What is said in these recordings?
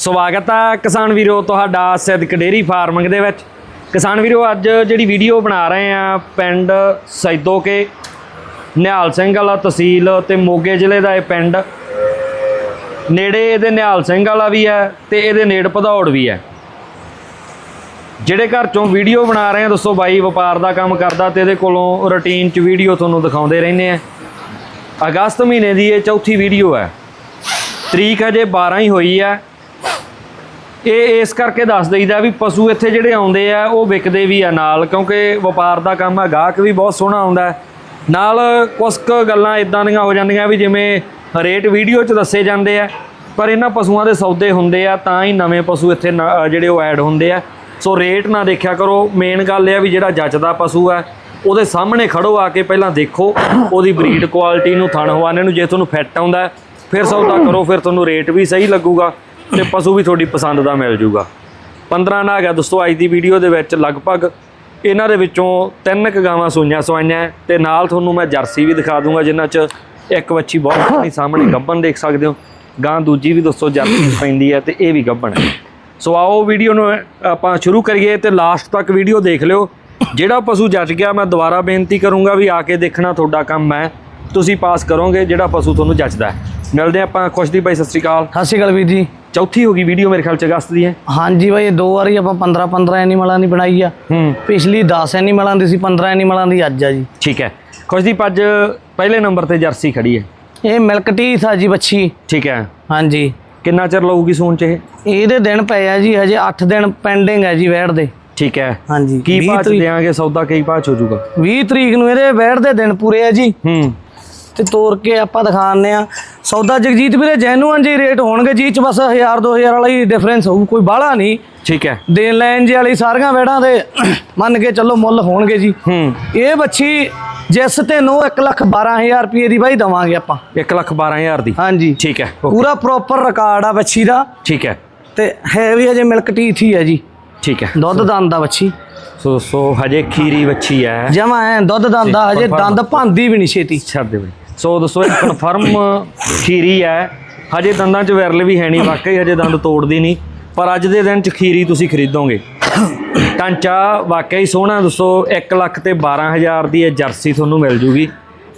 ਸਵਾਗਤ ਹੈ ਕਿਸਾਨ ਵੀਰੋ, ਤੁਹਾਡਾ ਸਿੱਧਕ ਡੇਰੀ ਫਾਰਮਿੰਗ ਦੇ ਵਿੱਚ। ਕਿਸਾਨ ਵੀਰੋ, ਅੱਜ ਜਿਹੜੀ ਵੀਡੀਓ ਬਣਾ ਰਹੇ ਆ ਪਿੰਡ ਸੈਦੋਕੇ, ਨਿਹਾਲ ਸਿੰਘ ਵਾਲਾ ਤਹਿਸੀਲ ਤੇ ਮੋਗੇ ਜ਼ਿਲ੍ਹੇ ਦਾ ਇਹ ਪਿੰਡ। ਨੇੜੇ ਇਹਦੇ ਨਿਹਾਲ ਸਿੰਘ ਵਾਲਾ ਵੀ ਹੈ ਤੇ ਇਹਦੇ ਨੇੜ ਭਦੌੜ ਵੀ ਹੈ। ਜਿਹੜੇ ਘਰ ਚੋਂ ਵੀਡੀਓ ਬਣਾ ਰਹੇ ਆ, ਦੱਸੋ ਬਾਈ ਵਪਾਰ ਦਾ ਕੰਮ ਕਰਦਾ ਤੇ ਇਹਦੇ ਕੋਲੋਂ ਰੁਟੀਨ ਚ ਵੀਡੀਓ ਤੁਹਾਨੂੰ ਦਿਖਾਉਂਦੇ ਰਹਿੰਦੇ ਆ। ਅਗਸਤ ਮਹੀਨੇ ਦੀ ਇਹ ਚੌਥੀ ਵੀਡੀਓ ਹੈ। ਤਰੀਕ ਅਜੇ 12 ਹੀ ਹੋਈ ਹੈ। ਇਹ ਇਸ ਕਰਕੇ ਦੱਸ ਦਈਦਾ ਵੀ ਪਸ਼ੂ ਇੱਥੇ ਜਿਹੜੇ ਆਉਂਦੇ ਆ, ਉਹ ਵਿਕਦੇ ਵੀ ਆ ਨਾਲ, ਕਿਉਂਕਿ ਵਪਾਰ ਦਾ ਕੰਮ ਆ, ਗਾਹਕ ਵੀ ਬਹੁਤ ਸੋਹਣਾ ਆਉਂਦਾ ਨਾਲ ਕੁਝ ਕੁ ਗੱਲਾਂ ਇਦਾਂ ਦੀਆਂ ਹੋ ਜਾਂਦੀਆਂ ਵੀ ਜਿਵੇਂ ਰੇਟ ਵੀਡੀਓ 'ਚ ਦੱਸੇ ਜਾਂਦੇ ਆ, ਪਰ ਇਹਨਾਂ ਪਸ਼ੂਆਂ ਦੇ ਸੌਦੇ ਹੁੰਦੇ ਆ, ਤਾਂ ਹੀ ਨਵੇਂ ਪਸ਼ੂ ਇੱਥੇ ਨ- ਜਿਹੜੇ ਉਹ ਐਡ ਹੁੰਦੇ ਆ। ਸੋ ਰੇਟ ਨਾ ਦੇਖਿਆ ਕਰੋ ਮੇਨ ਗੱਲ ਇਹ ਆ ਵੀ ਜਿਹੜਾ ਜੱਜਦਾ ਪਸ਼ੂ ਹੈ ਉਹਦੇ ਸਾਹਮਣੇ ਖੜੋ ਆ ਕੇ ਪਹਿਲਾਂ ਦੇਖੋ, ਉਹਦੀ ਬਰੀਡ ਕੁਆਲਿਟੀ ਨੂੰ ਥਣ ਹਵਾਨੇ ਨੂੰ, ਜੇ ਤੁਹਾਨੂੰ ਫਿੱਟ ਆਉਂਦਾ, ਫਿਰ ਸੌਦਾ ਕਰੋ, ਫਿਰ ਤੁਹਾਨੂੰ ਰੇਟ ਵੀ ਸਹੀ ਲੱਗੂਗਾ। ਤੇ ਪਸ਼ੂ ਵੀ ਤੁਹਾਡੀ ਪਸੰਦ ਦਾ ਮਿਲ ਜੂਗਾ। 15 ਨਾਗ ਆ ਦੋਸਤੋ ਅੱਜ ਦੀ ਵੀਡੀਓ ਦੇ ਵਿੱਚ ਲਗਭਗ ਇਹਨਾਂ ਦੇ ਵਿੱਚੋਂ ਤਿੰਨ ਕੁ ਗਾਵਾਂ ਸੂਈਆਂ ਸਵਾਈਆਂ ਹੈ ਤੇ ਨਾਲ ਤੁਹਾਨੂੰ ਮੈਂ ਜਰਸੀ ਵੀ ਦਿਖਾ ਦੂੰਗਾ ਜਿਨ੍ਹਾਂ 'ਚ ਇੱਕ ਵੱਛੀ ਬਹੁਤ ਸੋਹਣੀ ਸਾਹਮਣੇ ਗੱਬਨ ਦੇਖ ਸਕਦੇ ਹੋ। ਗਾਂ ਦੂਜੀ ਵੀ ਦੋਸਤੋ ਜਰਸੀ ਪੈਂਦੀ ਹੈ ਤੇ ਇਹ ਵੀ ਗੱਬਨ ਹੈ। ਸੋ ਆਓ ਵੀਡੀਓ ਨੂੰ ਆਪਾਂ ਸ਼ੁਰੂ ਕਰੀਏ ਤੇ ਲਾਸਟ ਤੱਕ ਵੀਡੀਓ ਦੇਖ ਲਿਓ। ਜਿਹੜਾ ਪਸ਼ੂ ਜੱਜ ਗਿਆ ਮੈਂ ਦੁਬਾਰਾ ਬੇਨਤੀ ਕਰੂੰਗਾ ਵੀ ਆ ਕੇ ਦੇਖਣਾ ਤੁਹਾਡਾ ਕੰਮ ਹੈ। ਤੁਸੀਂ ਪਾਸ ਕਰੋਗੇ ਜਿਹੜਾ ਪਸ਼ੂ ਤੁਹਾਨੂੰ ਜੱਜਦਾ ਹੈ। ਮਿਲਦੇ ਆਪਾਂ ਖੁਸ਼ਦੀ ਭਾਈ ਸਤਿ ਸ਼੍ਰੀ ਅਕਾਲ। ਸਤਿ ਸ਼੍ਰੀ ਅਕਾਲ ਵੀਰ ਜੀ। ਚੌਥੀ ਹੋ ਗਈ ਵੀਡੀਓ ਮੇਰੇ ਖਿਆਲ ਚ ਅਗਸਤ ਦੀ ਹੈ। ਹਾਂਜੀ ਬਾਈ ਦੋ ਵਾਰੀ ਆਪਾਂ 15 15 ਐਨੀਮਲਾਂ ਦੀ ਬਣਾਈ ਆ। ਹੂੰ। ਪਿਛਲੀ 10 ਐਨੀਮਲਾਂ ਦੀ ਸੀ 15 ਐਨੀਮਲਾਂ ਦੀ ਅੱਜ ਆ ਜੀ। ਠੀਕ ਹੈ। ਖੁਸ਼ਦੀਪ ਅੱਜ ਪਹਿਲੇ ਨੰਬਰ ਤੇ ਜਰਸੀ ਖੜੀ ਹੈ। ਇਹ ਮਿਲਕ ਟੀ ਥਾ ਜੀ ਬੱਚੀ। ਠੀਕ ਹੈ। ਹਾਂਜੀ। ਕਿੰਨਾ ਚਿਰ ਲਊਗੀ ਸੂਣ ਚ ਇਹ? ਇਹਦੇ ਦਿਨ ਪਏ ਆ ਜੀ ਹਜੇ 8 ਦਿਨ ਪੈਂਡਿੰਗ ਹੈ ਜੀ ਵੈੜ ਦੇ। ਠੀਕ ਹੈ। ਹਾਂਜੀ। ਕੀ 20 ਭਾਅ ਚ ਦੇਾਂਗੇ ਸੌਦਾ ਕੀ ਭਾਅ ਚ ਹੋ ਜਾਊਗਾ? 20 ਤਰੀਕ ਨੂੰ ਇਹਦੇ ਵੈੜ ਦੇ ਦਿਨ ਪੂਰੇ ਆ ਜੀ। ਹੂੰ। ਤੇ ਤੋਰ ਕੇ ਆਪਾਂ ਦਿਖਾਉਂਦੇ ਆ ਸੌਦਾ ਜਗਜੀਤ ਵੀਰੇ ਜੈਨੂਅਨ ਜੀ ਰੇਟ ਹੋਣਗੇ ਜੀ ਚ ਬਸ 1000 2000 ਵਾਲਾ ਹੀ ਡਿਫਰੈਂਸ ਹੋਊ ਕੋਈ ਬਾਹਲਾ ਨਹੀਂ। ਠੀਕ ਹੈ। ਦੇਣ ਲੈਣ ਜੀ ਵਾਲੀ ਸਾਰੀਆਂ ਵੈੜਾਂ ਦੇ ਮੰਨ ਕੇ ਚੱਲੋ ਮੁੱਲ ਹੋਣਗੇ ਜੀ। ਹੂੰ। ਇਹ ਬੱਚੀ ਜਿਸ ਤੇ ਨੂੰ 1 ਲੱਖ 12000 ਰੁਪਏ ਦੀ ਬਾਈ ਦਵਾਂਗੇ ਆਪਾਂ। 1 ਲੱਖ 12000 ਦੀ। ਹਾਂਜੀ। ਠੀਕ ਹੈ ਪੂਰਾ ਪ੍ਰੋਪਰ ਰਿਕਾਰਡ ਆ ਬੱਚੀ ਦਾ। ਠੀਕ ਹੈ। ਤੇ ਹੈ ਵੀ ਅਜੇ ਮਿਲਕ ਟੀਥ ਹੀ ਹੈ ਜੀ। ਠੀਕ ਹੈ। ਦੁੱਧ ਦੰਦ ਦਾ ਬੱਚੀ। ਸੋ ਸੋ ਹਜੇ ਖੀਰੀ ਵੱਛੀ ਹੈ। ਜਮਾ ਐ ਦੁੱਧ ਦੰਦ ਦਾ ਹਜੇ। ਦੰਦ ਭਾਂਦੀ ਵੀ ਨਹੀਂ ਛੇਤੀ। ਛੱਡ ਦੇ ਬਈ। ਸੋ ਦੋਸਤੋ ਇਹ ਕਨਫਰਮ ਖੀਰੀ ਹੈ। ਹਜੇ ਦੰਦਾਂ 'ਚ ਵਿਰਲ ਵੀ ਹੈ ਨਹੀਂ ਵਾਕਈ ਹਜੇ ਦੰਦ ਤੋੜਦੀ ਨਹੀਂ। ਪਰ ਅੱਜ ਦੇ ਦਿਨ 'ਚ ਖੀਰੀ ਤੁਸੀਂ ਖਰੀਦੋਗੇ। ਟਾਂਚਾ ਵਾਕਈ ਸੋਹਣਾ ਦੋਸਤੋ 1 ਲੱਖ ਤੇ 12000 ਦੀ ਇਹ ਜਰਸੀ ਤੁਹਾਨੂੰ ਮਿਲ ਜੂਗੀ।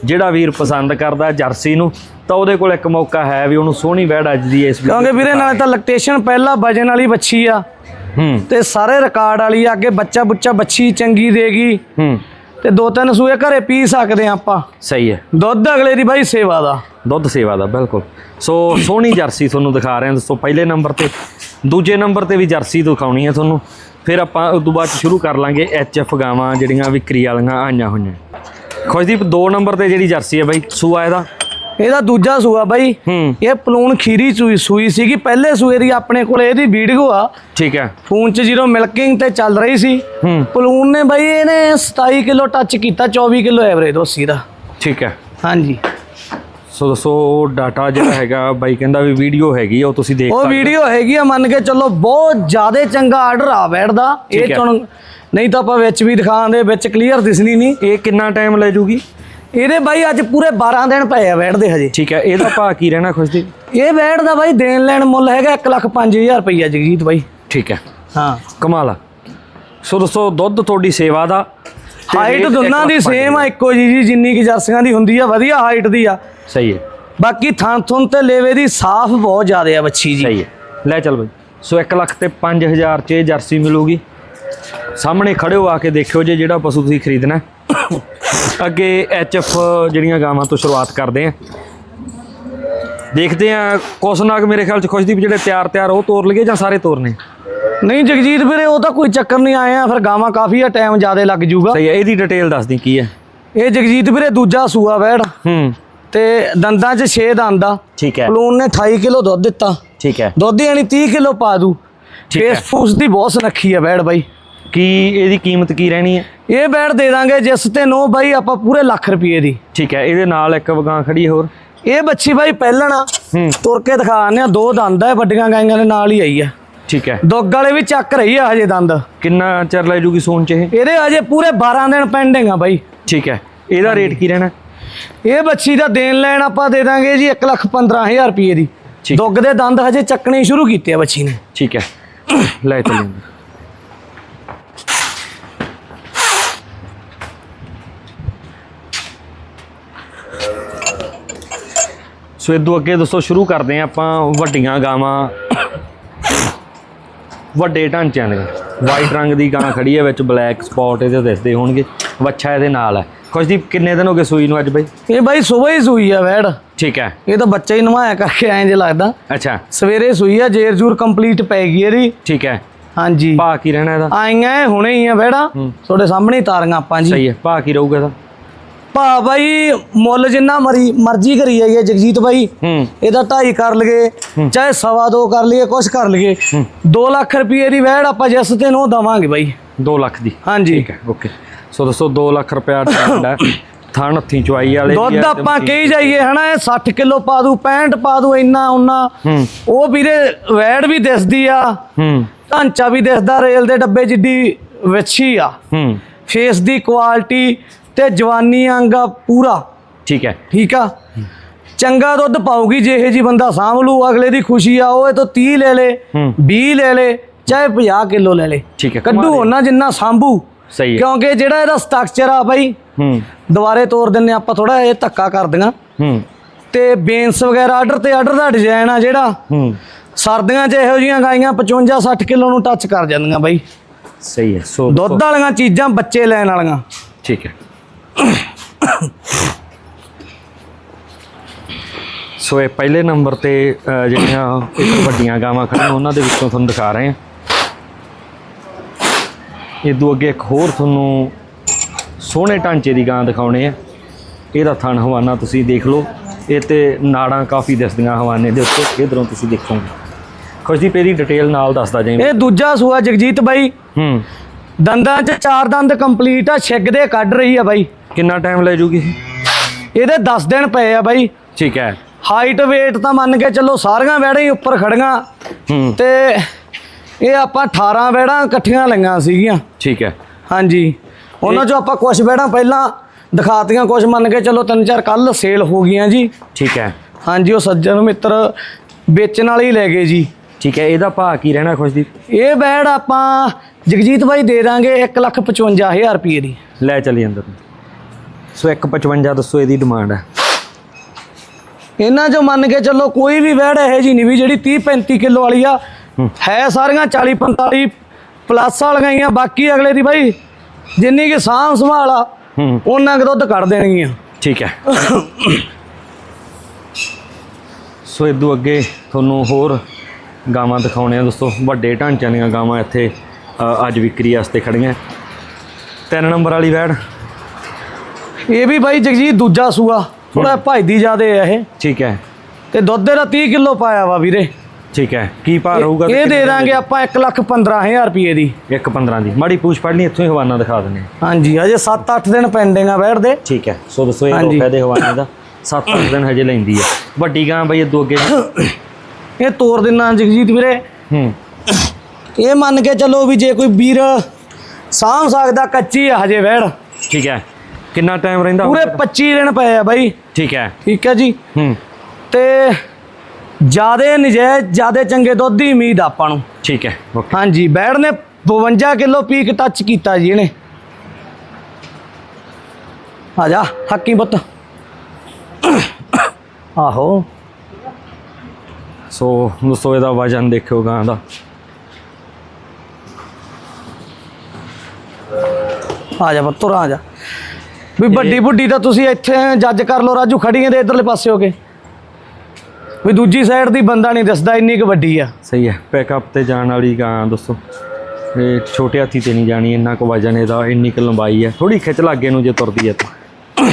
ਜਿਹੜਾ ਵੀਰ ਪਸੰਦ ਕਰਦਾ ਜਰਸੀ ਨੂੰ ਤਾਂ ਉਹਦੇ ਕੋਲ ਇੱਕ ਮੌਕਾ ਹੈ ਵੀ ਉਹਨੂੰ ਸੋਹਣੀ ਵੈੜ ਅੱਜ ਦੀ ਇਸ ਕਿਉਂਕਿ ਵੀਰੇ ਨਾਲੇ ਤਾਂ ਲੈਕਟੇਸ਼ਨ ਪਹਿਲਾ ਵਜਨ ਵਾਲੀ ਬੱਚੀ ਆ। ਹੂੰ। ਤੇ ਸਾਰੇ ਰਿਕਾਰਡ ਵਾਲੀ ਆ ਅੱਗੇ ਬੱਚਾ ਬੁੱਚਾ ਬੱਚੀ ਚੰਗੀ ਦੇਗੀ। ਹੂੰ। ਤੇ ਦੋ ਤਿੰਨ ਸੂਏ ਘਰੇ ਪੀ ਸਕਦੇ ਆ ਆਪਾਂ। ਸਹੀ ਹੈ। ਦੁੱਧ ਅਗਲੇ ਦੀ ਬਾਈ ਸੇਵਾ ਦਾ। ਦੁੱਧ ਸੇਵਾ ਦਾ ਬਿਲਕੁਲ। ਸੋ ਸੋਹਣੀ ਜਰਸੀ ਤੁਹਾਨੂੰ ਦਿਖਾ ਰਹੇ ਹਾਂ। ਦੋਸਤੋ ਪਹਿਲੇ ਨੰਬਰ ਤੇ ਦੂਜੇ ਨੰਬਰ ਤੇ ਵੀ ਜਰਸੀ ਦਿਖਾਉਣੀ ਹੈ ਤੁਹਾਨੂੰ। ਫਿਰ ਆਪਾਂ ਉਸ ਤੋਂ ਬਾਅਦ ਸ਼ੁਰੂ ਕਰ ਲਾਂਗੇ ਐਫ ਗਾਵਾਂ ਜਿਹੜੀਆਂ ਵਿਕਰੀ ਵਾਲੀਆਂ ਆਈਆਂ ਹੋਈਆਂ। ਖੁਸ਼ਦੀਪ ਦੋ ਨੰਬਰ ਤੇ ਜਿਹੜੀ ਜਰਸੀ ਹੈ ਬਾਈ ਸੂਆ ਇਹਦਾ। ਇਹਦਾ ਦੂਜਾ ਸੂਆ ਬਾਈ। ਇਹ ਪਲੂਣ ਖੀਰੀ ਸੂਈ ਸੂਈ ਸੀਗੀ। ਪਹਿਲੇ ਸੂਏ ਦੀ ਆਪਣੇ ਕੋਲ ਇਹਦੀ ਵੀਡੀਓ ਆ। ਠੀਕ ਹੈ। ਫੋਨ 'ਚ ਜਦੋਂ ਮਿਲਕਿੰਗ ਤੇ ਚੱਲ ਰਹੀ ਸੀ ਹੂੰ। ਪਲੂਨ ਨੇ ਬਾਈ ਇਹਨੇ 27 ਕਿਲੋ ਟੱਚ ਕੀਤਾ 24 ਕਿਲੋ ਐਵਰੇਜ ਦੋਸੀ ਦਾ। ਠੀਕ ਹੈ। ਹਾਂਜੀ। ਸੋ ਦੱਸੋ ਡਾਟਾ ਜਿਹੜਾ ਹੈਗਾ ਬਾਈ ਕਹਿੰਦਾ ਵੀ ਵੀਡੀਓ ਹੈਗੀ ਆ, ਉਹ ਤੁਸੀਂ ਦੇਖ ਉਹ ਸਕਦੇ ਵੀਡੀਓ ਹੈਗੀ ਆ ਮੰਨ ਕੇ ਚੱਲੋ ਬਹੁਤ ਜ਼ਿਆਦਾ ਚੰਗਾ ਆਰਡਰ ਆ ਬੈਠਦਾ ਇਹ। ਚੁਣ ਨਹੀਂ ਤਾਂ ਆਪਾਂ ਵਿੱਚ ਵੀ ਦਿਖਾਉਂਦੇ ਵਿੱਚ ਕਲੀਅਰ ਦਿਸਣੀ ਨਹੀਂ। ਇਹ ਕਿੰਨਾ ਟਾਈਮ ਲੈ ਜੂਗੀ? ਇਹਦੇ ਬਾਈ ਅੱਜ ਪੂਰੇ 12 ਦਿਨ ਪਏ ਆ ਬੈਠਦੇ ਹਜੇ। ਠੀਕ ਹੈ ਇਹਦਾ ਭਾਅ ਕੀ ਰਹਿਣਾ ਖੁਸ਼ਦੀਪ ਇਹ ਬੈਠ ਦਾ ਬਾਈ ਦੇਣ ਲੈਣ ਮੁੱਲ ਹੈਗਾ 1 ਲੱਖ 5000 ਰੁਪਈਆ ਜਗਜੀਤ ਬਾਈ। ਠੀਕ ਹੈ। ਹਾਂ। ਕਮਾਲ ਆ। ਸੋ ਦੋਸਤੋ ਦੁੱਧ ਤੁਹਾਡੀ ਸੇਵਾ ਦਾ ਹਾਈਟ ਦੋਨਾਂ ਦੀ ਸੇਮ ਆ ਇੱਕੋ ਜੀ ਜੀ ਜਿੰਨੀ ਕਿ ਜਰਸੀਆਂ ਦੀ ਹੁੰਦੀ ਆ ਵਧੀਆ ਹਾਈਟ ਦੀ ਆ। ਸਹੀ ਹੈ। ਬਾਕੀ ਥਣ ਥੁਣ ਤੇ ਲੇਵੇ ਦੀ ਸਾਫ਼ ਬਹੁਤ ਜ਼ਿਆਦਾ ਆ ਬੱਚੀ ਜੀ। ਸਹੀ ਹੈ। ਲੈ ਚੱਲ ਬਈ। ਸੋ 1 ਲੱਖ ਤੇ 5000 ਚ ਇਹ ਜਰਸੀ ਮਿਲੂਗੀ। ਸਾਹਮਣੇ ਖੜੇ ਹੋ ਆ ਕੇ ਦੇਖਿਓ ਜੇ ਜਿਹੜਾ ਪਸ਼ੂ ਤੁਸੀਂ ਖਰੀਦਣਾ। ਅੱਗੇ ਐਫ ਜਿਹੜੀਆਂ ਗਾਵਾਂ ਤੋਂ ਸ਼ੁਰੂਆਤ ਕਰਦੇ ਆ ਦੇਖਦੇ ਆ ਕੁਛ ਨਾਗ ਮੇਰੇ ਖਿਆਲ ਚ ਖੁਸ਼ਦੀਪ ਜਿਹੜੇ ਤਿਆਰ ਤਿਆਰ ਉਹ ਤੋਰ ਲਈਏ ਜਾਂ ਸਾਰੇ ਤੋਰਨੇ? ਨਹੀਂ ਜਗਜੀਤ ਵੀਰੇ ਉਹ ਤਾਂ ਕੋਈ ਚੱਕਰ ਨਹੀਂ ਆਏ ਆ ਫਿਰ ਗਾਵਾਂ ਕਾਫੀ ਆ ਟਾਈਮ ਜ਼ਿਆਦਾ ਲੱਗ ਜੂਗਾ ਸਹੀ ਹੈ ਇਹਦੀ ਡਿਟੇਲ ਦੱਸ ਦੀ ਕੀ ਹੈ। ਇਹ ਜਗਜੀਤ ਵੀਰੇ ਦੂਜਾ ਸੂਆ ਵੈੜ। ਹੂੰ। ਤੇ ਦੰਦਾਂ 'ਚ 6 ਦੰਦ ਆ। ਠੀਕ ਹੈ। ਪਲੂਨ ਨੇ 28 ਕਿਲੋ ਦੁੱਧ ਦਿੱਤਾ। ਠੀਕ ਹੈ। ਦੁੱਧ ਯਾਨੀ 30 ਕਿਲੋ ਪਾ ਦੂ। ਫੇਸ ਫੂਸ ਦੀ ਬਹੁਤ ਸੁਨੱਖੀ ਆ ਵੈੜ ਬਾਈ। ਕੀ ਇਹਦੀ ਕੀਮਤ ਕੀ ਰਹਿਣੀ ਹੈ? ਇਹ ਵੈੜ ਦੇ ਦਾਂਗੇ ਜਿਸ ਤੇ ਨੋ ਬਾਈ ਆਪਾਂ ਪੂਰੇ ਲੱਖ ਰੁਪਏ ਦੀ। ਠੀਕ ਹੈ ਇਹਦੇ ਨਾਲ ਇੱਕ ਵਗਾਂ ਖੜੀ ਹੋਰ? ਇਹ ਬੱਚੀ ਬਾਈ ਪਹਿਲਣ ਆ। ਤੁਰ ਕੇ ਦਿਖਾਉਂਦੇ ਆ ਦੋ ਦੰਦ ਆ ਵੱਡੀਆਂ ਗਾਈਆਂ ਦੇ ਨਾਲ ਹੀ ਆਈ ਆ। ਠੀਕ ਹੈ। ਦੁੱਗ ਵਾਲੇ ਵੀ ਚੱਕ ਰਹੀ ਆ ਹਜੇ ਦੰਦ। ਕਿੰਨਾ ਚਿਰ ਲੈ ਜੂਗੀ ਸੂਣ ਚ ਇਹ? ਇਹਦੇ ਹਜੇ ਪੂਰੇ 12 ਦਿਨ ਪੈਂਡਿੰਗ ਆ ਬਾਈ। ਠੀਕ ਹੈ ਇਹਦਾ ਰੇਟ ਕੀ ਰਹਿਣਾ? ਇਹ ਬੱਚੀ ਦਾ ਦੇਣ ਲੈਣ ਆਪਾਂ ਦੇ ਦਾਂਗੇ ਜੀ 1 ਲੱਖ 15000 ਰੁਪਏ ਦੀ। ਦੁੱਗ ਦੇ ਦੰਦ ਹਜੇ ਚੱਕਣੇ ਸ਼ੁਰੂ ਕੀਤੇ ਆ ਬੱਚੀ ਨੇ। ਠੀਕ ਹੈ। ਲੈ ਚੱਲੀ। ਸੋ ਇਦੋਂ ਅੱਗੇ ਦੋਸਤੋ ਸ਼ੁਰੂ ਕਰਦੇ ਹਾਂ ਆਪਾਂ ਵੱਡੀਆਂ ਗਾਵਾਂ। ਵੱਡੇ ਢਾਂਚਿਆਂ ਦੀਆਂ। ਵਾਈਟ ਰੰਗ ਦੀ ਗਾਂ ਖੜੀ ਹੈ ਵਿੱਚ ਬਲੈਕ ਸਪੌਟ ਇਹਦੇ ਦਿਸਦੇ ਹੋਣਗੇ। ਵੱਛਾ ਇਹਦੇ ਨਾਲ ਹੈ। ਖੁਸ਼ਦੀਪ ਕਿੰਨੇ ਦਿਨ ਹੋ ਗਏ ਸੂਈ ਨੂੰ ਅੱਜ ਬਈ? ਇਹ ਬਾਈ ਸਵੇਰ ਹੀ ਸੂਈ ਆ ਵੈੜ। ਠੀਕ ਹੈ। ਇਹ ਤਾਂ ਬੱਚਾ ਹੀ ਨਵਾਇਆ ਕਰਕੇ ਐਂ ਜੇ ਲੱਗਦਾ। ਅੱਛਾ। ਸਵੇਰੇ ਸੂਈ ਆ ਜੇਰ ਜੂਰ ਕੰਪਲੀਟ ਪੈ ਗਈ ਇਹਦੀ। ਠੀਕ ਹੈ। ਹਾਂਜੀ। ਭਾ ਕੀ ਰਹਿਣਾ ਇਹਦਾ? ਆਈਆਂ ਹੁਣੇ ਹੀ ਆ ਵੈੜਾ। ਤੁਹਾਡੇ ਸਾਹਮਣੇ ਹੀ ਤਾਰੀਆਂ ਆਪਾਂ ਜੀ। ਸਹੀ ਹੈ। ਭਾ ਕੀ ਰਹੂਗਾ ਇਹਦਾ? ਭਾ ਬਾਈ ਮੁੱਲ ਜਿੰਨਾ ਮਰੀ ਮਰਜ਼ੀ ਕਰੀ ਜਾਈਏ ਜਗਜੀਤ ਬਾਈ। ਇਹਦਾ 2.5 ਕਰ ਲਈਏ ਚਾਹੇ ਸਵਾ ਦੋ ਕਰ ਲਈਏ ਕੁਛ ਕਰ ਲਈਏ। 2 ਲੱਖ ਰੁਪਏ ਦੀ ਵੈੜ ਆਪਾਂ ਜਿਸ ਤੇ ਨੂੰ ਦਵਾਂਗੇ ਬਾਈ। 2 ਲੱਖ ਦੀ। ਹਾਂਜੀ। ਠੀਕ ਹੈ ਓਕੇ। ਸੋ ਦੋਸਤੋ 2 ਲੱਖ ਰੁਪਿਆ ਡਾਂਡ ਹੈ। ਥਣ ਹੱਥੀ ਚੁਆਈ ਵਾਲੇ ਦੁੱਧ ਆਪਾਂ ਕਹੀ ਜਾਈਏ ਹਨਾ ਇਹ 60 ਕਿਲੋ ਪਾ ਦੂ 65 ਪਾ ਦੂ ਇੰਨਾ ਉਨਾ ਉਹ ਵੀਰੇ ਵੈੜ ਵੀ ਦਿਸਦੀ ਆ। ਹੂੰ। ਢਾਂਚਾ ਵੀ ਦਿਸਦਾ ਰੇਲ ਦੇ ਡੱਬੇ ਜਿੱਡੀ ਵਿੱਛੀ ਆ। ਹੂੰ। ਫੇਸ ਦੀ ਕੁਆਲਿਟੀ ਤੇ ਜਵਾਨੀ ਅੰਗ ਆ ਪੂਰਾ। ਠੀਕ ਹੈ। ਠੀਕ ਆ? ਚੰਗਾ ਦੁੱਧ ਪਾਉਗੀ ਜੇ ਇਹ ਜੀ ਬੰਦਾ ਸਾਂਭ ਲੂ ਅਗਲੇ ਦੀ ਖੁਸ਼ੀ ਆ ਉਹ ਇਹ ਤੋਂ 30 ਲੈ ਲੇ ਹੂੰ। 20 ਲੈ ਲੇ ਚਾਹੇ 50 ਕਿਲੋ ਲੈ ਲੇ। ਠੀਕ ਹੈ ਕੱਢੂ। ਉਹਨਾਂ ਜਿੰਨਾ ਸਾਂਭੂ। ਸਹੀ ਹੈ। ਕਿਉਂਕਿ ਜਿਹੜਾ ਇਹਦਾ ਸਟਰਕਚਰ ਆ ਬਾਈ ਹੂੰ। ਦੁਬਾਰੇ ਤੋੜ ਦਿੰਨੇ ਆਪਾਂ ਥੋੜਾ ਇਹ ਧੱਕਾ ਕਰ ਦਿਆਂ। ਹੂੰ। ਤੇ ਬੇਨਸ ਵਗੈਰਾ ਆਰਡਰ ਤੇ ਆਰਡਰ ਦਾ ਡਿਜ਼ਾਈਨ ਆ ਜਿਹੜਾ। ਹੂੰ। ਸਰਦੀਆਂ 'ਚ ਇਹੋ ਜੀਆਂ ਗਾਈਆਂ 55 60 ਕਿਲੋ ਨੂੰ ਟੱਚ ਕਰ ਜਾਂਦੀਆਂ ਬਾਈ। ਸਹੀ ਹੈ। ਸੋ ਦੁੱਧ ਵਾਲੀਆਂ ਚੀਜ਼ਾਂ ਬੱਚੇ ਲੈਣ ਵਾਲੀਆਂ। ਠੀਕ ਹੈ। ਸੋ ਇਹ ਪਹਿਲੇ ਨੰਬਰ ਤੇ ਜਿਹੜੀਆਂ ਇੱਕ ਵੱਡੀਆਂ ਗਾਵਾਂ ਖੜੀਆਂ ਉਹਨਾਂ ਦੇ ਵਿੱਚੋਂ ਤੁਹਾਨੂੰ ਦਿਖਾ ਰਹੇ ਹਾਂ। ਇਦੋਂ ਅੱਗੇ ਇੱਕ ਹੋਰ ਤੁਹਾਨੂੰ ਸੋਹਣੇ ਢਾਂਚੇ ਦੀ ਗਾਂ ਦਿਖਾਉਣੇ ਆ ਇਹਦਾ ਥਣ ਹਵਾਨਾ ਤੁਸੀਂ ਦੇਖ ਲਓ। ਇਹ ਤੇ ਨਾੜਾਂ ਕਾਫੀ ਦਿਸਦੀਆਂ ਹਵਾਨੇ ਦੇ ਉੱਤੇ ਇਧਰੋਂ ਤੁਸੀਂ ਦੇਖੋਗੇ। ਖੁਸ਼ਦੀਪ ਇਹਦੀ ਡਿਟੇਲ ਨਾਲ ਦੱਸਦਾ ਜਾਈਂ। ਇਹ ਦੂਜਾ ਸੂਆ ਜਗਜੀਤ ਬਾਈ। ਹੂੰ। ਦੰਦਾਂ 'ਚ ਚਾਰ ਦੰਦ ਕੰਪਲੀਟ ਆ ਛਿੱਗ ਦੇ ਕੱਢ ਰਹੀ ਆ ਬਾਈ। ਕਿੰਨਾ ਟਾਈਮ ਲੈ ਜੂਗੀ ਇਹਦੇ 10 ਦਿਨ ਪਏ ਆ ਬਾਈ। ਠੀਕ ਹੈ। ਹਾਈਟ weight ਤਾਂ ਮੰਨ ਕੇ ਚੱਲੋ ਸਾਰੀਆਂ ਵੈੜਾਂ ਹੀ ਉੱਪਰ ਖੜੀਆਂ। ਹੂੰ। ਤੇ ਇਹ ਆਪਾਂ 18 ਵੈੜਾਂ ਇਕੱਠੀਆਂ ਲਈਆਂ ਸੀਗੀਆਂ। ਠੀਕ ਹੈ। ਹਾਂਜੀ। ਉਹਨਾਂ 'ਚੋਂ ਆਪਾਂ ਕੁਝ ਵੈੜਾਂ ਪਹਿਲਾਂ ਦਿਖਾਤੀਆਂ ਕੁਝ ਮੰਨ ਕੇ ਚੱਲੋ ਤਿੰਨ ਚਾਰ ਕੱਲ ਸੇਲ ਹੋ ਗਈਆਂ ਜੀ। ਠੀਕ ਹੈ। ਹਾਂਜੀ ਉਹ ਸੱਜਣ ਮਿੱਤਰ ਵੇਚਣ ਵਾਲੇ ਹੀ ਲੈ ਗਏ ਜੀ। ਠੀਕ ਹੈ ਇਹਦਾ ਭਾਅ ਕੀ ਰਹਿਣਾ ਖੁਸ਼ਦੀਪ? ਇਹ ਬੈੜ ਆਪਾਂ ਜਗਜੀਤ ਭਾਈ ਦੇ ਦਾਂਗੇ 155000 ਰੁਪਏ ਦੀ। ਲੈ ਚਲੀ ਅੰਦਰ। ਸੋ 155 ਦੱਸੋ ਇਹਦੀ ਡਿਮਾਂਡ ਹੈ। ਇਹਨਾਂ 'ਚੋਂ ਮੰਨ ਕੇ ਚੱਲੋ ਕੋਈ ਵੀ ਵੈੜ ਇਹੋ ਜੀ ਨਹੀਂ ਵੀ ਜਿਹੜੀ 30 35 ਕਿਲੋ ਵਾਲੀ ਆ। ਹੈ। ਸਾਰੀਆਂ 40 45 ਪਲੱਸ ਵਾਲੀਆਂ ਹੀ ਆ ਬਾਕੀ ਅਗਲੇ ਦੀ ਭਾਈ ਜਿੰਨੀ ਕਿ ਸਾਂਭ ਸੰਭਾਲ ਆ ਉਹਨਾਂ ਕੁ ਦੁੱਧ ਕੱਢ ਦੇਣਗੀਆਂ। ਠੀਕ ਹੈ। ਸੋ ਇਦੋਂ ਅੱਗੇ ਤੁਹਾਨੂੰ ਹੋਰ ਗਾਵਾਂ ਦਿਖਾਉਣੇ ਆ ਦੋਸਤੋ। ਵੱਡੇ ਢਾਂਚਿਆਂ ਦੀਆਂ ਗਾਵਾਂ ਇੱਥੇ ਅੱਜ ਵਿਕਰੀ ਵਾਸਤੇ ਖੜੀਆਂ ਤਿੰਨ ਨੰਬਰ ਵਾਲੀ ਵੈੜ ਇਹ ਵੀ ਬਾਈ ਜਗਜੀਤ ਦੂਜਾ ਸੂਆ। ਥੋੜਾ ਭਜਦੀ ਜ਼ਿਆਦੇ ਆ ਇਹ। ਠੀਕ ਹੈ। ਤੇ ਦੁੱਧ ਦਾ 30 ਕਿਲੋ ਪਾਇਆ ਵਾ ਵੀਰੇ। ਠੀਕ ਹੈ। ਕੀ ਭਾਅ ਰਹੂਗਾ ਇਹ ਦੇ ਦਾਂਗੇ ਆਪਾਂ 115000 ਰੁਪਏ ਦੀ। 115 ਦੀ। ਮਾੜੀ ਪੂਛ ਪੜਨੀ ਇੱਥੋਂ ਹੀ ਹਵਾਨਾ ਦਿਖਾ ਹਾਂ। ਹਾਂਜੀ ਅਜੇ 7-8 ਦਿਨ ਪੈਂਡਿੰਗ ਆ ਵੈੜ ਦੇ ਠੀਕ ਹੈ। ਸੋ ਦੱਸੋ ਇਹ ਹਾਂਜੀ। ਰੋਕਾ ਦੇ ਹਵਾਨੇ ਦਾ। 7-8 ਦਿਨ ਹਜੇ ਲੈਂਦੀ ਹੈ। ਵੱਡੀ ਗਾਂ ਬਈ ਇਦੋਂ ਅੱਗੇ ਇਹ ਤੋਰ ਦਿਨਾ ਜਗਜੀਤ ਵੀਰੇ। ਹੂੰ। ਇਹ ਮੰਨ ਕੇ ਚੱਲੋ ਵੀ ਜੇ ਕੋਈ ਵੀਰ ਸਾਂਭ ਸਕਦਾ ਕੱਚੀ ਆ ਹਜੇ ਵੈੜ ਠੀਕ ਹੈ। ਕਿੰਨਾ ਟਾਈਮ ਰਹਿੰਦਾ ਪੂਰੇ ਹੋਊਗਾ? 25 ਦਿਨ ਪਏ ਆ ਬਾਈ। ਠੀਕ ਹੈ। ਠੀਕ ਹੈ ਜੀ। ਹੂੰ। ਤੇ ਜਿਆਦੇ ਨਜਾਇਜ਼ ਜਿਆਦੇ ਚੰਗੇ ਦੁੱਧ ਦੀ ਉਮੀਦ ਆਪਾਂ ਨੂੰ। ਠੀਕ ਹੈ ਹਾਂਜੀ ਬੈੜ ਨੇ 52 ਕਿਲੋ ਪੀਕ ਟੱਚ ਕੀਤਾ ਜੀ ਇਹਨੇ। ਆ ਜਾ ਹੱਕੀ ਪੁੱਤ। ਆਹੋ। ਸੋ ਦੋਸਤੋ ਇਹਦਾ ਵਜਨ ਦੇਖਿਓ ਗਾਂ ਦਾ। ਆ ਜਾ ਪੁੱਤਰ ਆ ਜਾ। ਵੀ ਵੱਡੀ ਬੁੱਢੀ ਤਾਂ ਤੁਸੀਂ ਇੱਥੇ ਜੱਜ ਕਰ ਲਓ ਰਾਜੂ ਖੜੀਆਂ ਦੇ ਇਧਰਲੇ ਪਾਸੇ ਹੋ ਕੇ। ਵੀ ਦੂਜੀ ਸਾਈਡ ਦੀ ਬੰਦਾ ਨਹੀਂ ਦਿਸਦਾ ਇੰਨੀ ਕੁ ਵੱਡੀ ਆ। ਸਹੀ ਹੈ। ਪੈਕਅਪ ਤੇ ਜਾਣ ਵਾਲੀ ਗਾਂ ਦੋਸਤੋ ਇਹ ਛੋਟੇ ਹਾਥੀ ਤੇ ਨਹੀਂ ਜਾਣੀ ਇੰਨਾ ਕੁ ਵਜਨ ਇਹਦਾ ਇੰਨੀ ਕੁ ਲੰਬਾਈ ਹੈ। ਥੋੜੀ ਖਿੱਚ ਲੱਗੇ ਨੂੰ ਜੇ ਤੁਰਦੀ ਹੈ ਤਾਂ।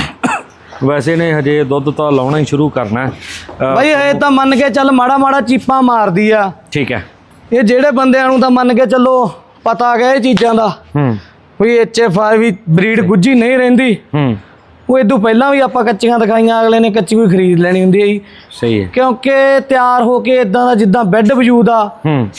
ਵੈਸੇ ਨੇ ਹਜੇ ਦੁੱਧ ਤਾਂ ਲਾਉਣਾ ਹੀ ਸ਼ੁਰੂ ਕਰਨਾ ਹੈ। ਇਹ ਤਾਂ ਮੰਨ ਕੇ ਚੱਲ ਮਾੜਾ ਮਾੜਾ ਚੀਪਾਂ ਮਾਰਦੀ ਆ। ਠੀਕ ਹੈ। ਇਹ ਜਿਹੜੇ ਬੰਦਿਆਂ ਨੂੰ ਤਾਂ ਮੰਨ ਕੇ ਚੱਲੋ ਪਤਾ ਗਿਆ ਇਹ ਚੀਜ਼ਾਂ ਦਾ। ਹੂੰ। ਵੀ ਐਚਐਫ ਵੀ ਬਰੀਡ ਗੁੱਜੀ ਨਹੀਂ ਰਹਿੰਦੀ। ਹੂੰ। ਉਹ ਇਦੋਂ ਪਹਿਲਾਂ ਵੀ ਆਪਾਂ ਕੱਚੀਆਂ ਦਿਖਾਈਆਂ ਅਗਲੇ ਨੇ ਕੱਚੀ ਕੋਈ ਖਰੀਦ ਲੈਣੀ ਹੁੰਦੀ ਹੈ ਜੀ। ਸਹੀ ਹੈ। ਕਿਉਂਕਿ ਤਿਆਰ ਹੋ ਕੇ ਇਦਾਂ ਦਾ ਜਿੱਦਾਂ ਬੈੱਡ ਵਜੂਦ ਆ ਹੂੰ।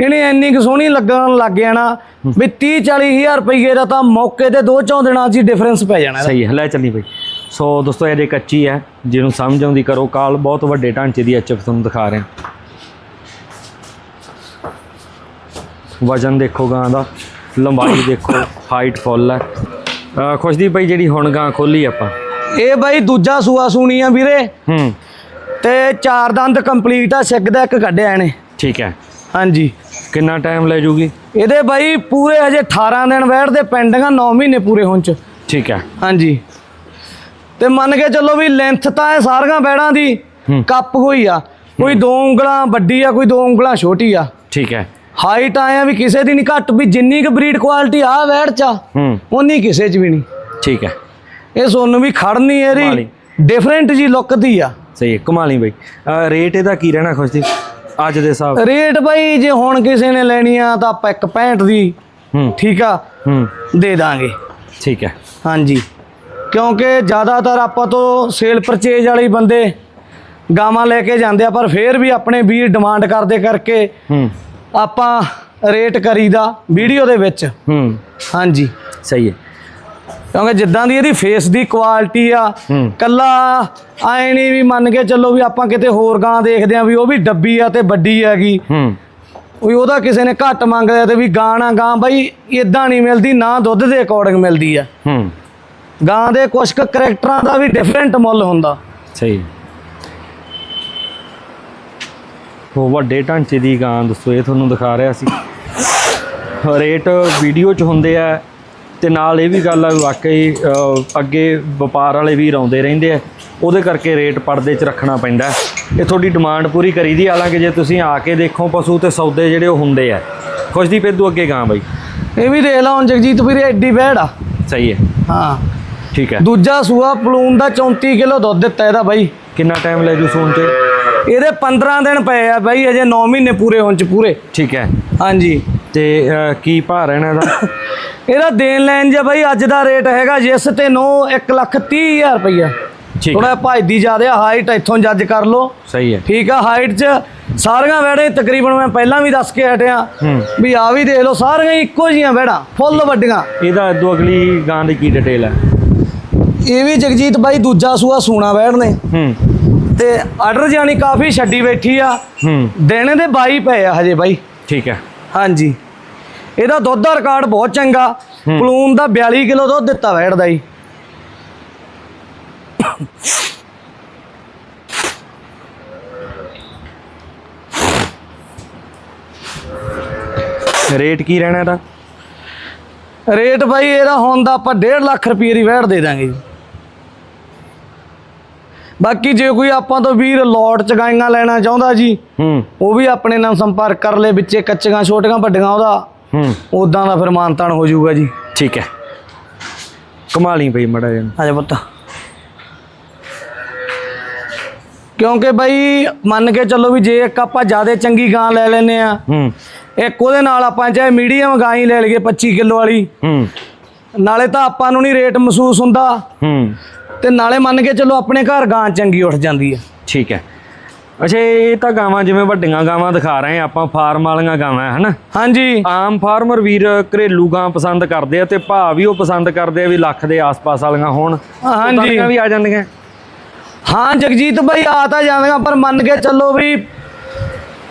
ਇਹਨੇ ਇੰਨੀ ਕੁ ਸੋਹਣੀ ਲੱਗਣ ਲੱਗ ਜਾਣਾ ਵੀ 30 40 ਹਜ਼ਾਰ ਰੁਪਏ ਦਾ ਤਾਂ ਮੌਕੇ ਤੇ ਦੋ ਚੌਂ ਦਿਨਾਂ 'ਚ ਡਿਫਰੈਂਸ ਪੈ ਜਾਣਾ। ਸਹੀ ਹੈ ਲੈ ਚੱਲੀ ਬਈ। ਸੋ ਦੋਸਤੋ ਇਹਦੇ ਕੱਚੀ ਹੈ ਜਿਹਨੂੰ ਸਮਝ ਆਉਂਦੀ ਕਰੋ ਕਾਲ ਬਹੁਤ ਵੱਡੇ ਢਾਂਚੇ ਦੀ ਐਚਐਫ ਤੁਹਾਨੂੰ ਦਿਖਾ ਰਹੇ। ਹਾਂ ਵਜਨ ਦੇਖੋ ਗਾਂ ਦਾ। ਲੰਬਾਈ ਦੇਖੋ ਹਾਈਟ ਫੁੱਲ ਹੈ। ਖੁਸ਼ਦੀਪ ਭਾਈ ਜਿਹੜੀ ਹੁਣ ਗਾਂ ਖੋਲੀ ਆਪਾਂ। ਇਹ ਬਾਈ ਦੂਜਾ ਸੂਆ ਸੂਣੀ ਆ ਵੀਰੇ। ਹੂੰ। ਤੇ ਚਾਰ ਦੰਦ ਕੰਪਲੀਟ ਆ ਸਿੱਗ ਦਾ ਇੱਕ ਕੱਢਿਆ ਇਹਨੇ। ਠੀਕ ਹੈ। ਹਾਂਜੀ। ਕਿੰਨਾ ਟਾਈਮ ਲੈ ਜੂਗੀ? ਇਹਦੇ ਬਾਈ ਪੂਰੇ ਹਜੇ 18 ਦਿਨ ਵੈੜ ਦੇ ਪੈਂਡਿੰਗ ਆ 9 ਮਹੀਨੇ ਪੂਰੇ ਹੋਣ ਚ। ਠੀਕ ਹੈ। ਹਾਂਜੀ। ਤੇ ਮੰਨ ਕੇ ਚੱਲੋ ਵੀ ਲੈਂਥ ਤਾਂ ਇਹ ਸਾਰੀਆਂ ਬੈੜਾਂ ਦੀ। ਕੱਪ ਹੋਈ ਆ। ਕੋਈ ਦੋ ਉਂਗਲਾਂ ਵੱਡੀ ਆ ਕੋਈ ਦੋ ਉਂਗਲਾਂ ਛੋਟੀ ਆ। ਠੀਕ ਹੈ। ਹਾਈਟ ਆਇਆ ਵੀ ਕਿਸੇ ਦੀ ਨਹੀਂ ਘੱਟ ਵੀ ਜਿੰਨੀ ਕੁ ਬਰੀਡ ਕੁਆਲਿਟੀ ਆ ਵੈੜ ਚ ਹੂੰ। ਉਨੀ ਕਿਸੇ ਚ ਵੀ ਨਹੀਂ। ਠੀਕ ਹੈ। ਇਹ ਸੋਨੂੰ ਵੀ ਖੜਨੀ ਇਹਦੀ ਕਮਾਲੀ। ਡਿਫਰੈਂਟ ਜੀ ਲੁੱਕ ਦੀ ਆ। ਸਹੀ ਹੈ ਕਮਾਲੀ ਬਾਈ। ਰੇਟ ਇਹਦਾ ਕੀ ਰਹਿਣਾ ਖੁਸ਼ਦੀਪ ਅੱਜ ਦੇ ਹਿਸਾਬ ਰੇਟ ਬਾਈ ਜੇ ਹੁਣ ਕਿਸੇ ਨੇ ਲੈਣੀ ਆ ਤਾਂ ਆਪਾਂ ਇੱਕ 65 ਦੀ ਹੂੰ। ਠੀਕ ਆ? ਹੂੰ। ਦੇ ਦਾਂਗੇ। ਠੀਕ ਹੈ। ਹਾਂਜੀ। ਕਿਉਂਕਿ ਜ਼ਿਆਦਾਤਰ ਆਪਾਂ ਤੋਂ ਸੇਲ ਪਰਚੇਜ ਵਾਲੇ ਬੰਦੇ ਗਾਵਾਂ ਲੈ ਕੇ ਜਾਂਦੇ ਆ ਪਰ ਫੇਰ ਵੀ ਆਪਣੇ ਵੀਰ ਡਿਮਾਂਡ ਕਰਦੇ ਕਰਕੇ ਹੂੰ। ਆਪਾਂ ਰੇਟ ਕਰੀਦਾ ਵੀਡੀਓ ਦੇ ਵਿੱਚ। ਹੂੰ। ਹਾਂਜੀ। ਸਹੀ ਹੈ। ਕਿਉਂਕਿ ਜਿੱਦਾਂ ਦੀ ਇਹਦੀ ਫੇਸ ਦੀ ਕੁਆਲਿਟੀ ਆ। ਕੱਲਾ ਐ ਨਹੀਂ ਵੀ ਮੰਨ ਕੇ ਚੱਲੋ ਵੀ ਆਪਾਂ ਕਿਤੇ ਹੋਰ ਗਾਂ ਦੇਖਦੇ ਆ ਵੀ ਉਹ ਵੀ ਡੱਬੀ ਆ ਤੇ ਵੱਡੀ ਹੈਗੀ। ਹੂੰ। ਵੀ ਉਹਦਾ ਕਿਸੇ ਨੇ ਘੱਟ ਮੰਗਦਾ ਤੇ ਵੀ ਗਾਂ ਨਾ ਗਾਂ ਬਾਈ ਇਦਾਂ ਨਹੀਂ ਮਿਲਦੀ ਨਾ ਦੁੱਧ ਦੇ ਅਕੋਰਡਿੰਗ ਮਿਲਦੀ ਆ। ਹੂੰ। ਗਾਂ ਦੇ ਕੁਝ ਕੁ ਕਰੈਕਟਰਾਂ ਦਾ ਵੀ ਡਿਫਰੈਂਟ ਮੁੱਲ ਹੁੰਦਾ। ਸਹੀ ਹੈ। ਉਹ ਵੱਡੇ ਢਾਂਚੇ ਦੀ ਗਾਂ ਦੱਸੋ ਇਹ ਤੁਹਾਨੂੰ ਦਿਖਾ ਰਿਹਾ ਸੀ। ਰੇਟ ਵੀਡੀਓ 'ਚ ਹੁੰਦੇ ਆ ਤੇ ਨਾਲ ਇਹ ਵੀ ਗੱਲ ਆ ਵਾਕਈ ਅੱਗੇ ਵਪਾਰ ਵਾਲੇ ਵੀ ਆਉਂਦੇ ਰਹਿੰਦੇ ਆ। ਉਹਦੇ ਕਰਕੇ ਰੇਟ ਪਰਦੇ 'ਚ ਰੱਖਣਾ ਪੈਂਦਾ। ਇਹ ਤੁਹਾਡੀ ਡਿਮਾਂਡ ਪੂਰੀ ਕਰੀਦੀ ਹਾਲਾਂਕਿ ਜੇ ਤੁਸੀਂ ਆ ਕੇ ਦੇਖੋ ਪਸ਼ੂ ਤੇ ਸੌਦੇ ਜਿਹੜੇ ਉਹ ਹੁੰਦੇ ਆ। ਖੁਸ਼ਦੀ ਪੇਦੂ ਅੱਗੇ ਗਾਂ ਬਾਈ। ਇਹ ਵੀ ਦੇਖ ਲਾ ਹੁਣ ਜਗਜੀਤ ਵੀਰੇ ਐਡੀ ਵੈੜ ਆ। ਸਹੀ ਹੈ। ਹਾਂ। ਠੀਕ ਹੈ। ਦੂਜਾ ਸੂਆ ਪਲੂਨ ਦਾ 34 ਕਿਲੋ ਦੁੱਧ ਦਿੱਤਾ ਇਹਦਾ ਬਾਈ। ਕਿੰਨਾ ਟਾਈਮ ਲੈ ਜੂ ਸੂਣ ਤੇ? ਇਹਦੇ 15 ਦਿਨ ਪਏ ਆ ਬਾਈ ਅਜੇ 9 ਮਹੀਨੇ ਪੂਰੇ ਹੋਣ ਚ ਪੂਰੇ। ਠੀਕ ਹੈ। ਹਾਂਜੀ। ਤੇ ਕੀ ਭਾਅ ਰਹਿਣਾ ਇਹਦਾ? ਇਹਦਾ ਦੇਣ ਲੈਣ ਜੇ ਬਾਈ ਅੱਜ ਦਾ ਰੇਟ ਹੈਗਾ ਜਿਸ ਤੇ ਨੋ 1 ਲੱਖ 30 ਹਜ਼ਾਰ ਰੁਪਈਆ ਥੋੜਾ ਭਜਦੀ ਜ਼ਿਆਦਾ ਹਾਈਟ ਇੱਥੋਂ ਜੱਜ ਕਰ ਲਓ। ਸਹੀ ਹੈ। ਠੀਕ ਆ ਹਾਈਟ 'ਚ ਸਾਰੀਆਂ ਵੈੜੇ ਤਕਰੀਬਨ ਮੈਂ ਪਹਿਲਾਂ ਵੀ ਦੱਸ ਕੇ ਹਟਿਆ। ਵੀ ਆ ਵੀ ਦੇਖ ਲਓ ਸਾਰੀਆਂ ਇੱਕੋ ਜੀਆਂ ਵੈੜਾਂ ਫੁੱਲ ਵੱਡੀਆਂ। ਇਹਦਾ ਇਦੋਂ ਅਗਲੀ ਗਾਂ ਦੀ ਕੀ ਡਿਟੇਲ ਹੈ? ਇਹ ਵੀ ਜਗਜੀਤ ਬਾਈ ਦੂਜਾ ਸੂਆ ਸੂਣਾ ਵੈੜ ਨੇ। ਹੂੰ। ਤੇ ਆਰਡਰ ਜਾਨੀ ਕਾਫੀ ਛੱਡੀ ਬੈਠੀ ਆ। ਹੂੰ। ਦਿਨ ਦੇ 22 ਪਏ ਆ ਹਜੇ ਬਾਈ। ਠੀਕ ਹੈ। ਹਾਂਜੀ। ਇਹਦਾ ਦੁੱਧ ਦਾ ਰਿਕਾਰਡ ਬਹੁਤ ਚੰਗਾ। ਪਲੂਨ ਦਾ 42 ਕਿਲੋ ਦੁੱਧ ਦਿੱਤਾ ਵੈੜ ਦਾ ਜੀ ਰੇਟ ਕੀ ਰਹਿਣਾ ਇਹਦਾ? ਰੇਟ ਬਾਈ ਇਹਦਾ ਹੁਣ ਦਾ ਆਪਾਂ 1.5 ਲੱਖ ਰੁਪਏ ਦੀ ਵੈੜ ਦੇ ਦਾਂਗੇ। ਜੀ ਬਾਕੀ ਜੇ ਕੋਈ ਆਪਾਂ ਤੋਂ ਵੀਰ ਲੋਟ ਚ ਗਾਈਆਂ ਲੈਣਾ ਚਾਹੁੰਦਾ ਜੀ ਹੂੰ। ਉਹ ਵੀ ਆਪਣੇ ਨਾਲ ਸੰਪਰਕ ਕਰ ਲੈ ਵਿੱਚੇ ਕੱਚੀਆਂ ਛੋਟੀਆਂ ਵੱਡੀਆਂ ਉਹਦਾ। ਹੂੰ। ਉਦਾਂ ਦਾ ਫਿਰ ਮਾਨਤਾਨ ਹੋ ਜਾਊਗਾ ਜੀ। ਠੀਕ ਹੈ। ਕਮਾਲੀ ਪਈ ਮੜਾ ਜਨ ਆਜਾ ਪੁੱਤ। ਕਿਉਂਕਿ ਬਾਈ ਮੰਨ ਕੇ ਚੱਲੋ ਵੀ ਜੇ ਇੱਕ ਆਪਾਂ ਜ਼ਿਆਦਾ ਚੰਗੀ ਗਾਂ ਲੈ ਲੈਨੇ ਆ ਹੂੰ। ਇੱਕ ਉਹਦੇ ਨਾਲ ਆਪਾਂ ਚਾਹੇ ਮੀਡੀਅਮ ਗਾਂ ਹੀ ਲੈ ਲਈਏ 25 ਕਿਲੋ ਵਾਲੀ। ਹੂੰ। ਨਾਲੇ ਤਾਂ ਆਪਾਂ ਨੂੰ ਨਹੀਂ ਰੇਟ ਮਹਿਸੂਸ ਹੁੰਦਾ। ਹੂੰ। ਤੇ ਨਾਲੇ ਮੰਨ ਕੇ ਚੱਲੋ ਆਪਣੇ ਘਰ ਗਾਂ ਚੰਗੀ ਉੱਠ ਜਾਂਦੀ ਆ। ਠੀਕ ਹੈ। ਅੱਛਾ ਇਹ ਤਾਂ ਗਾਵਾਂ ਜਿਵੇਂ ਵੱਡੀਆਂ ਗਾਵਾਂ ਦਿਖਾ ਰਹੇ ਆ ਆਪਾਂ ਫਾਰਮ ਵਾਲੀਆਂ ਗਾਵਾਂ ਹਨਾ? ਹਾਂਜੀ। ਆਮ ਫਾਰਮਰ ਵੀਰ ਘਰੇਲੂ ਗਾਂ ਪਸੰਦ ਕਰਦੇ ਆ ਤੇ ਭਾਅ ਵੀ ਉਹ ਪਸੰਦ ਕਰਦੇ ਆ ਵੀ ਲੱਖ ਦੇ ਆਸ-ਪਾਸ ਵਾਲੀਆਂ ਹੋਣ। ਹਾਂਜੀ। ਵੀ ਆ ਜਾਂਦੀਆਂ। ਹਾਂ ਜਗਜੀਤ ਬਾਈ ਆ ਤਾਂ ਜਾਂਦੀਆਂ ਪਰ ਮੰਨ ਕੇ ਚੱਲੋ ਵੀ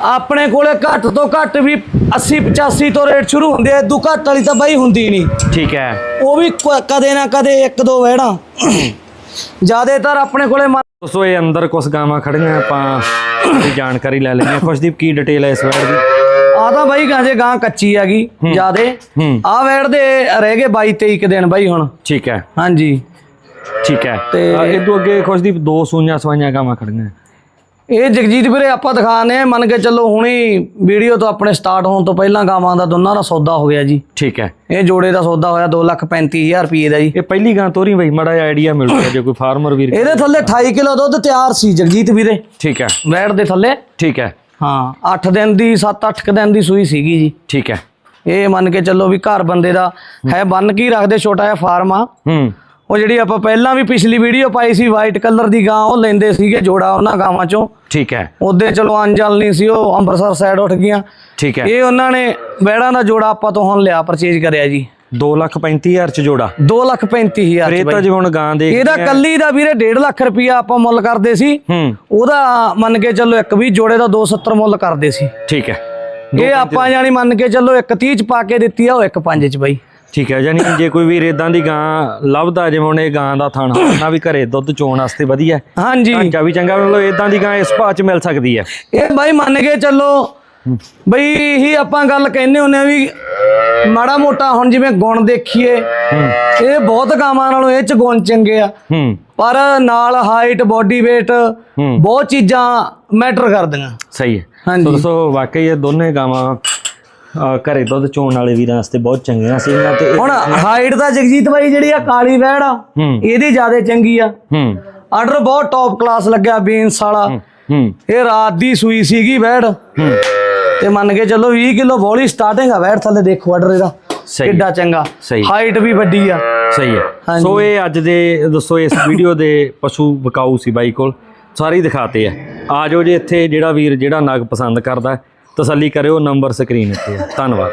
ਆਪਣੇ ਕੋਲੇ ਘੱਟ ਤੋਂ ਘੱਟ ਵੀ 80 85 ਤੋਂ ਰੇਟ ਸ਼ੁਰੂ ਹੁੰਦੇ ਆ ਇਦੋਂ ਘੱਟ ਵਾਲੀ ਤਾਂ ਬਾਈ ਹੁੰਦੀ ਨਹੀਂ। ਠੀਕ ਹੈ। ਉਹ ਵੀ ਕ- ਕਦੇ ਨਾ ਕਦੇ ਇੱਕ ਦੋ ਵਹਿੜਾਂ। ਜ਼ਿਆਦਾਤਰ ਆਪਣੇ ਕੋਲੇ ਮੰਨ- ਦੋਸਤੋ ਇਹ ਅੰਦਰ ਕੁਝ ਗਾਵਾਂ ਖੜੀਆਂ ਆਪਾਂ ਦੀ ਜਾਣਕਾਰੀ ਲੈ ਲੈਂਦੇ ਹਾਂ। ਖੁਸ਼ਦੀਪ ਕੀ ਡਿਟੇਲ ਹੈ ਇਸ ਵਾਰ ਦੀ? ਆ ਤਾਂ ਬਾਈ ਗਾਜੇ ਗਾਂ ਕੱਚੀ ਹੈਗੀ ਜਿਆਦੇ। ਹੂੰ। ਆ ਵੈੜ ਦੇ ਰਹਿ ਗਏ 22 23 ਕੁ ਦਿਨ ਬਾਈ ਹੁਣ। ਠੀਕ ਹੈ। ਹਾਂਜੀ। ਠੀਕ ਹੈ। ਤੇ- ਤੇ ਇਹ ਤੋਂ ਅੱਗੇ ਖੁਸ਼ਦੀਪ ਦੋ ਸੂਈਆਂ ਸਵਾਈਆਂ ਗਾਵਾਂ ਖੜੀਆਂ। ਇਹ ਜਗਜੀਤ ਵੀਰੇ ਆਪਾਂ ਦਿਖਾਣੇ ਆ ਮੰਨ ਕੇ ਚੱਲੋ ਹੁਣੀ ਵੀਡੀਓ ਤੋਂ ਆਪਣੇ ਸਟਾਰਟ ਹੋਣ ਤੋਂ ਪਹਿਲਾਂ ਗਾਵਾਂ ਦਾ ਦੋਨਾਂ ਦਾ ਸੌਦਾ ਹੋ ਗਿਆ ਜੀ। ਠੀਕ ਹੈ। ਇਹ ਜੋੜੇ ਦਾ ਸੌਦਾ ਹੋਇਆ 235000 ਰੁਪਏ ਦਾ ਜੀ। ਇਹ ਪਹਿਲੀ ਗਾਂ ਤੋਰੀ ਬਈ ਮੜਾ ਆਈਡੀਆ ਮਿਲ ਗਿਆ ਜੇ ਕੋਈ ਫਾਰਮਰ ਵੀਰ ਇਹਦੇ ਥੱਲੇ 28 ਕਿਲੋ ਦੁੱਧ ਤਿਆਰ ਸੀ ਜਗਜੀਤ ਵੀਰੇ। ਠੀਕ ਹੈ। ਵੈੜ ਦੇ ਥੱਲੇ। ਠੀਕ ਹੈ। ਹਾਂ 8 ਦਿਨ ਦੀ 7-8 ਦਿਨ ਦੀ ਸੂਈ ਸੀਗੀ ਜੀ। ਠੀਕ ਹੈ। ਇਹ ਮੰਨ ਕੇ ਚੱਲੋ ਵੀ ਘਰ ਬੰਦੇ ਦਾ ਹੈ ਬੰਨ ਕੀ ਰੱਖਦੇ ਛੋਟਾ ਜਿਹਾ ਫਾਰਮ ਆ। ਹੂੰ। ਉਹ ਜਿਹੜੀ ਆਪਾਂ ਪਹਿਲਾਂ ਵੀ ਪਿਛਲੀ ਵੀਡੀਓ ਪਾਈ ਸੀ ਵਾਈਟ ਕਲਰ ਦੀ ਗਾਂ ਉਹ ਲੈਂਦੇ ਸੀਗੇ ਜੋੜਾ ਉਹਨਾਂ ਗਾਵਾਂ ਚੋਂ। ਠੀਕ ਹੈ। ਉਹਦੇ ਚਲੋ ਅੰਜਲ ਨਹੀਂ ਸੀ ਉਹ ਅੰਮ੍ਰਿਤਸਰ ਸਾਈਡ ਉੱਠ ਗਈਆਂ। ਠੀਕ ਹੈ। ਇਹ ਉਹਨਾਂ ਨੇ ਵੈੜਾਂ ਦਾ ਜੋੜਾ ਆਪਾਂ ਤੋਂ ਹੁਣ ਲਿਆ ਪਰਚੇਜ ਕਰਿਆ ਜੀ। 235000 ਚ ਜੋੜਾ। 235000 ਫਿਰ ਇਹ ਤਾਂ ਜਿਵੇਂ ਹੁਣ ਗਾਂ ਦੇ ਇਹਦਾ ਕੱਲੀ ਦਾ ਵੀਰੇ 1.5 ਲੱਖ ਰੁਪਇਆ ਆਪਾਂ ਮੁੱਲ ਕਰਦੇ ਸੀ। ਹੂੰ। ਉਹਦਾ ਮੰਨ ਕੇ ਚੱਲੋ ਇੱਕ ਵੀ ਜੋੜੇ ਦਾ 270 ਮੁੱਲ ਕਰਦੇ ਸੀ। ਠੀਕ ਹੈ। ਇਹ ਆਪਾਂ ਜਾਨੀ ਮੰਨ ਕੇ ਚੱਲੋ ਇੱਕ 30 ਚ ਪਾ ਕੇ ਦਿੱਤੀ ਆ ਉਹ ਇੱਕ 5 ਚ ਬਾਈ। ਠੀਕ ਹੈ ਯਾਨੀ ਜੇ ਕੋਈ ਵੀਰ ਇਦਾਂ ਦੀ ਗਾਂ ਲੱਭਦਾ ਜਿਵੇਂ ਹੁਣ ਇਹ ਗਾਂ ਦਾ ਥਣ ਨਾ ਵੀ ਘਰੇ ਦੁੱਧ ਚੋਣ ਵਾਸਤੇ ਵਧੀਆ ਹਾਂਜੀ। ਢਾਂਚਾ ਵੀ ਚੰਗਾ ਮਤਲਬ ਇਦਾਂ ਦੀ ਗਾਂ ਇਸ ਭਾਅ ਚ ਮਿਲ ਸਕਦੀ ਹੈ। ਇਹ ਬਾਈ ਮੰਨ ਕੇ ਚੱਲੋ ਬਈ ਇਹੀ ਆਪਾਂ ਗੱਲ ਕਹਿੰਦੇ ਹੁੰਨੇ ਆ ਵੀ ਮਾੜਾ ਮੋਟਾ ਹੁਣ ਜਿਵੇਂ ਗੁਣ ਦੇਖੀਏ ਇਹ ਬਹੁਤ ਗਾਵਾਂ ਨਾਲੋਂ ਇਹ ਚ ਗੁਣ ਚੰਗੇ ਆ। ਪਰ ਨਾਲ ਹਾਈਟ ਬੋਡੀ weight ਬਹੁਤ ਚੀਜ਼ਾਂ ਮੈਟਰ ਕਰਦੀਆਂ। ਸਹੀ ਹੈ। ਹਾਂਜੀ। ਸੋ ਦੋਸਤੋ ਵਾਕਈ ਇਹ ਦੋਨੇ ਗਾਵਾਂ ਘਰੇ ਦੁੱਧ ਚੋਣ ਵਾਲੇ ਵੀਰਾਂ ਵਾਸਤੇ ਬਹੁਤ ਚੰਗੀਆਂ ਸੀਗੀਆਂ ਤੇ ਹੁਣ ਹਾਈਟ ਦਾ ਜਗਜੀਤ ਬਾਈ ਜਿਹੜੀ ਆ ਕਾਲੀ ਵੈੜ ਆ ਇਹਦੀ ਜ਼ਿਆਦਾ ਚੰਗੀ ਆ। ਹੂੰ। ਆਰਡਰ ਬਹੁਤ ਟੌਪ ਕਲਾਸ ਲੱਗਿਆ ਬੀਨਸ ਵਾਲਾ। ਹੂੰ ਇਹ ਰਾਤ ਦੀ ਸੂਈ ਸੀਗੀ ਵੈੜ। ਹੂੰ। ਤੇ ਮੰਨ ਕੇ ਚੱਲੋ 20 ਕਿਲੋ ਬੋਲੀ ਸਟਾਰਟਿੰਗ ਆ ਵੈੜ ਥੱਲੇ ਦੇਖੋ ਆਰਡਰ ਇਹਦਾ। ਕਿੱਡਾ ਚੰਗਾ। ਹਾਈਟ ਵੀ ਵੱਡੀ ਆ। ਸਹੀ ਹੈ। ਸੋ ਇਹ ਅੱਜ ਦੇ ਦੱਸੋ ਇਸ ਵੀਡੀਓ ਦੇ ਪਸ਼ੂ ਵਿਕਾਊ ਸੀ ਬਾਈ ਕੋਲ। ਸਾਰੇ ਦਿਖਾਤੇ ਆ। ਆ ਜਾਓ ਜੇ ਇੱਥੇ ਜਿਹੜਾ ਵੀਰ ਜਿਹੜਾ ਨਗ ਪਸੰਦ ਕਰਦਾ। ਤਸੱਲੀ ਕਰਿਓ ਨੰਬਰ ਸਕਰੀਨ ਉੱਤੇ ਹੈ। ਧੰਨਵਾਦ